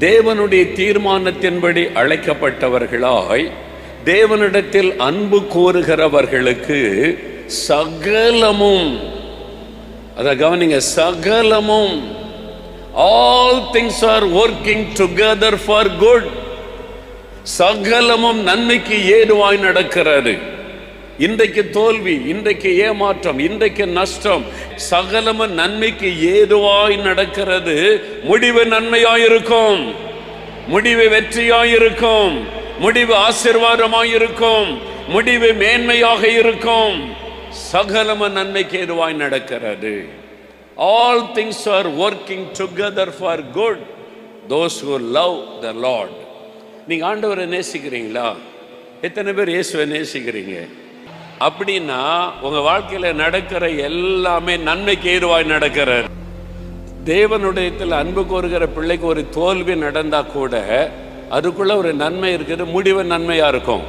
தேவனுடைய தீர்மானத்தின்படி அழைக்கப்பட்டவர்களாய் தேவனிடத்தில் அன்பு கோருகிறவர்களுக்கு சகலமும் அதை கவனிங்க சகலமும். All things are working together for good சகலமும் நன்மைக்கு ஏதுவாய் நடக்கிறது. இன்றைக்கு தோல்வி இன்றைக்கு ஏமாற்றம் இன்றைக்கு நஷ்டம் சகலம நன்மைக்கு ஏதுவாய் நடக்கிறது. முடிவு நன்மையாயிருக்கும். முடிவு வெற்றியாயிருக்கும். முடிவு ஆசிர்வாதமாயிருக்கும். முடிவு மேன்மையாக இருக்கும். சகலம நன்மைக்கு ஏதுவாய் நடக்கிறது. All things are working together for good those who love the Lord நீங்கள் ஆண்டவரை நேசிக்கிறீங்களா? எத்தனை பேர் இயேசுவை நேசிக்கிறீங்க? அப்படின்னா உங்க வாழ்க்கையில நடக்கிற எல்லாமே நன்மைக்கு ஏதுவாய் நடக்கிறார் தேவனுடையத்தில் அன்பு கோருகிற பிள்ளைக்கு ஒரு தோல்வி நடந்தா கூட அதுக்குள்ள ஒரு நன்மை இருக்குது முடிவு நன்மையா இருக்கும்.